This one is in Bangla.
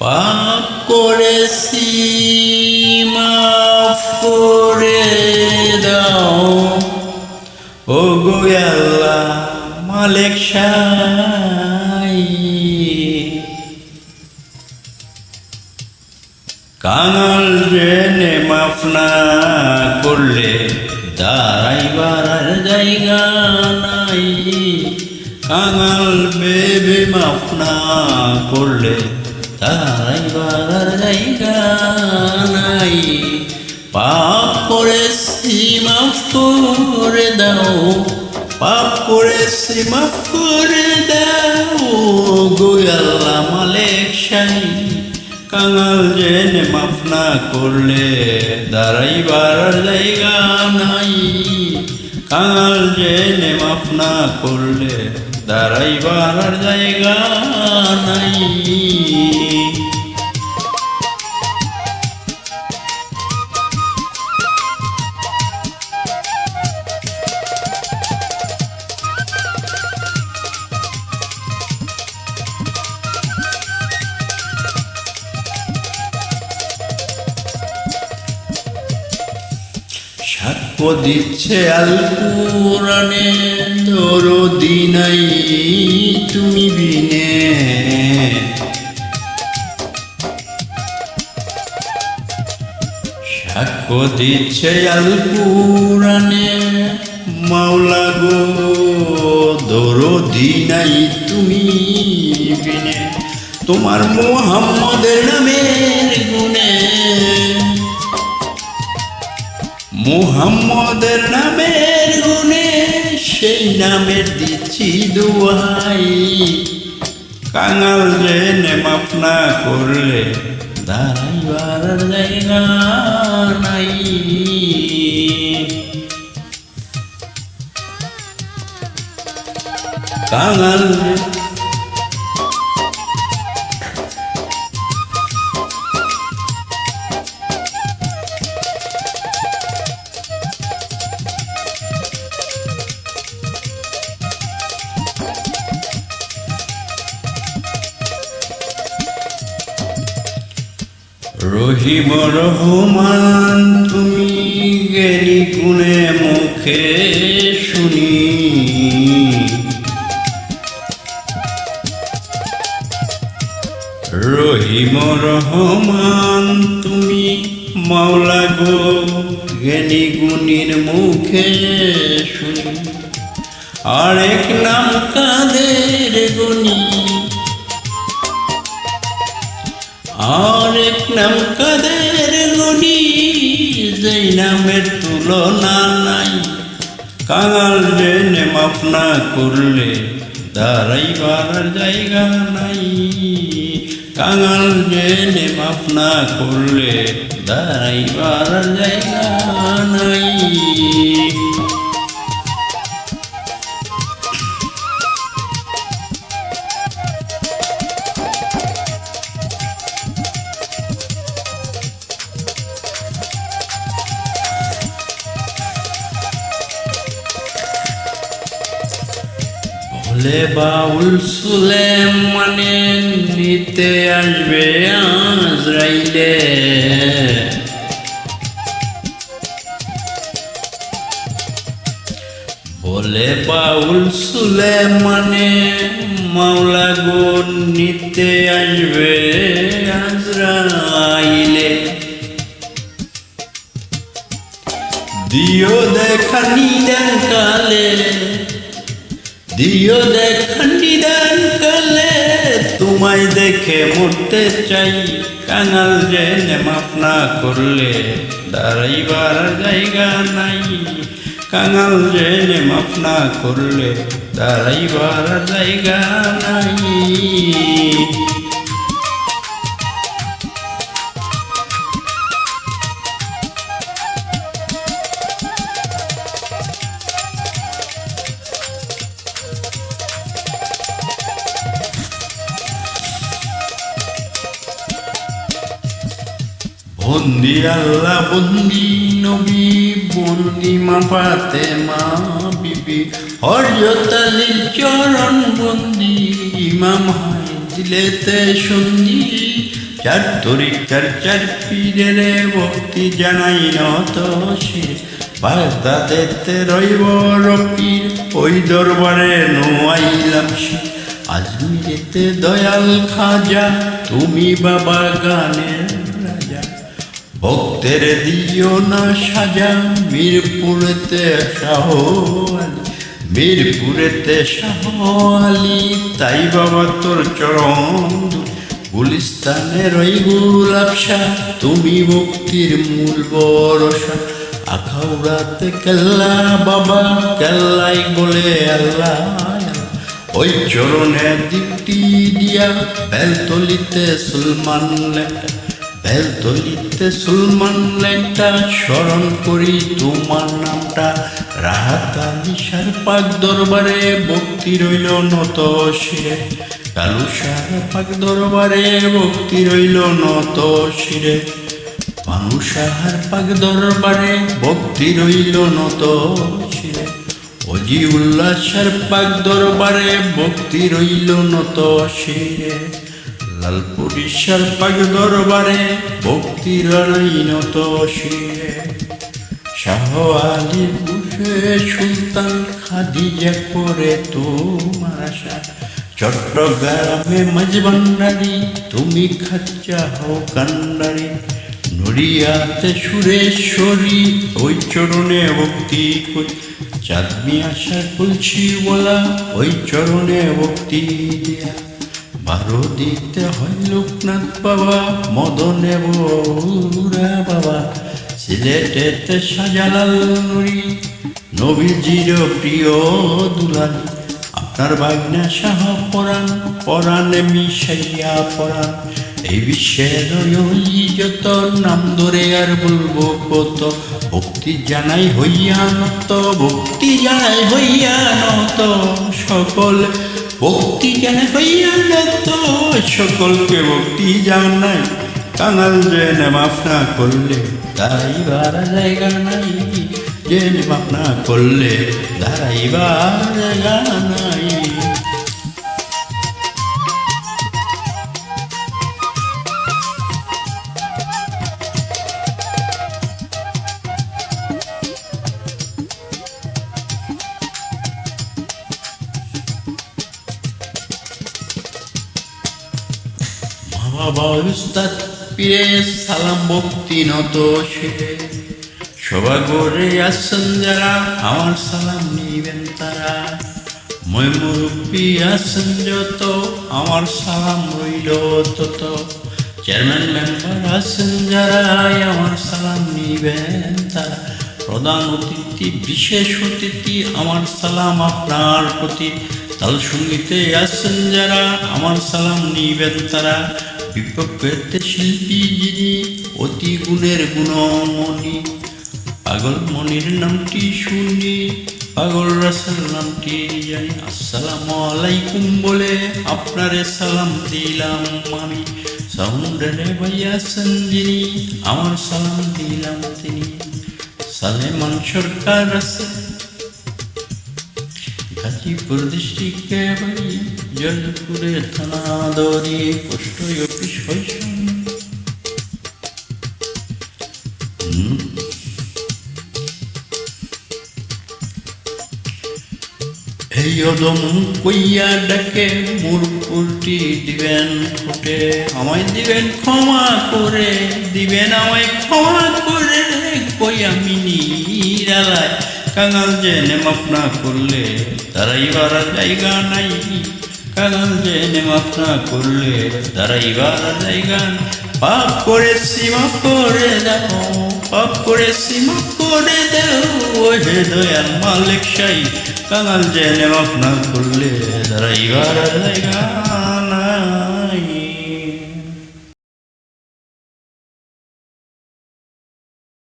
পাপ করেছি, মাফ করে দাও। ও গো আল্লাহ, মালিক কাঙাল জেনে মাফ না করলে দাঁড়াইবার জায়গা নাই। কাঙাল বেবে মাফ না করলে আর জায়গা নাই। পাপ করেছি, মাফ করে দাও। পাপ করেছি, মাফ করে দাও। গো আল্লাহ মালিক শাহী কাঙাল জেনে মাফ না করলে আর জায়গা নাই। কাঙাল জেনে মাফ না করলে আর জায়গা নাই। সাক্ষ্য দিচ্ছে আল পুরাণে দরদি নাই, তুমি বিনে। সাক্ষ্য দিচ্ছে আল পুরাণে মাওলা গো, দরদি নাই, তুমি বিনে। তোমার মোহাম্মদের নামের গুণে মুহাম্মদের নামের গুণে সেই নামের দিচ্ছি দুহাই কাঙাল জেনে মাফ না করলে দাঁড়াইবার জায়গা নাই। কাঙাল রহিম রহমান তুমি গেলি কুনে মুখে শুনি। রহিম রহমান তুমি মাওলা গো জ্ঞানী গুণীর মুখে শুনি। আরেক নাম কাদের গুণী? আরেক নাম কাদের গনি যেই নামের তুলনা নাই। কাঙাল জেনে মাফ না করলে দাঁড়াইবার আর জায়গা নাই। কাঙাল জেনে মাফ না করলে দাঁড়াইবার আর জায়গা নাই। বলে বাউল সুলেম মানে নিতে আসবে আজরাইলে। বলে বাউল সুলেম মানে মাওলা গো নিতে আসবে আজরাইলে। দিও দেখা নিদান কালে দিও দেখে নিদান কালে তোমায় দেখে মরতে চাই। কাঙাল জেনে মাপ না করলে দাঁড়াইবার জায়গা নাই। কাঙাল জেনে মাপ না করলে দাঁড়াইবার জায়গা নাই। বন্দি, আল্লাহ বন্দি, নবী বন্দি মা পাতে মা বিবি হরজত আলীর চরণ বন্দি, ইমাম হাই দিলেতে সন্ধি। চার তরিকার চার চার পীরের ভক্তি জানাই নত শির বাগদাদেতে রইব রপির ওই দরবারে নোয়াইলাম শির আজমিরেতে দয়াল খাজা, তুমি বাবা গানের ভক্তের দিও না সাজা, মিরপুরেতে শাহ মিরপুরেতে শাহ আলী তাই বাবা তোর চরণ ধুলি। গুলিস্তানের ওই গুলাবশা তুমি ভক্তির মূল বরসা। আখাউড়াতে কেল্লা বাবা, কেল্লাই বলে আল্লাহ ওই চরণের দিকটি দিয়া বেলতলিতে সুলমান লেখা। বেলতলিতে সুলমান লেখা স্মরণ করি, তোমার নামটা রাহাত আলিশার পাক দরবারে। ভক্তি রইল নত শিরে কালুসার পাক দরবারে ভক্তি রইল নত শিরে। মানুষাহার পাক দরবারে ভক্তি রইল নত শিরে। অজি উল্লাসের পাক দরবারে ভক্তি রইল নত শিরে। লালপুরিশার পাগ দরবারে ভক্তি রইল নত শিরে শাহ আলী সুলতান খাদিজা করে তোমার আশা। চট্টগ্রামে মজবান্ডারি তুমি খাচ্চা হও কান্ডারি। নড়িয়াতে সুরেশ্বরী, ওই চরণে ভক্তি করি। চাঁদমি আশা বলছি বলা ওই চরণে ভক্তি দিয়া। বারো দিতে হয় লোকনাথ বাবা, মদনে বৌরা বাবা। সিলেটেতে সাজালাল নুরি নবীজির প্রিয় দুলালি। আপনার বাগনা শাহ পরাণ, পরাণে মিশাইয়া পরাণ। এই বিশ্বের যত নাম ধরে আর বলব, কত ভক্তি জানাই হইয়া নত, ভক্তি জানাই হইয়া নত। সকল ভক্তি কেন হইয়া নত সকলকে ভক্তি যাও নাই কাঙাল জেনে মাফ না করলে, দাঁড়াইবার জায়গা নাই। জেনে মাফ না করলে, দাঁড়াইবার জায়গা নাই। উস্তাদ পীরে সালাম ভক্তি নত শিরে সবা গড়ে আসছেন যারা, আমার সালাম নিবেন তারা। মই মুরব্বী আছেন যত, আমার সালাম রইল তত। চেয়ারম্যান মেম্বার আছেন যারা, আমার সালাম নিবেন তারা। প্রধান অতিথি, বিশেষ অতিথি, আমার সালাম আপনার প্রতি। তাল সঙ্গীতে আছেন যারা, আমার সালাম নিবেন তারা। বিপক্ষেতে শিল্পী যিনি অতি গুণের গুণমণি। পাগল মনির নামটি শুনি, পাগল রাসেল নামটি জানি। আসসালামু আলাইকুম বলে আপনারে সালাম দিলাম আমি। সাউন্ডারে ভাইয়া যিনি, আমার সালাম দিলাম তিনি। সালেমান সরকার আছে জয়পুরে থানা দৌড়ি পোস্ট অফিস হয়েছে এই অদম কইয়া ডাকে মোর উল্টি দিবেন ঠোঁটে আমায় দিবেন ক্ষমা করে, দিবেন আমায় ক্ষমা করে কই আমি নিরালায় কাঙাল জেনে মাফ না করলে তারাইবার জায়গা নাই। কাঙাল জেনে মাফ না করলে তারাইবার জায়গা পাপ করেছি, মাফ করে দাও, পাপ করেছি, মাফ করে দাও হে দয়াল মালিক সাই। কাঙাল জেনে মাফ না করলে তারাইবার জায়গা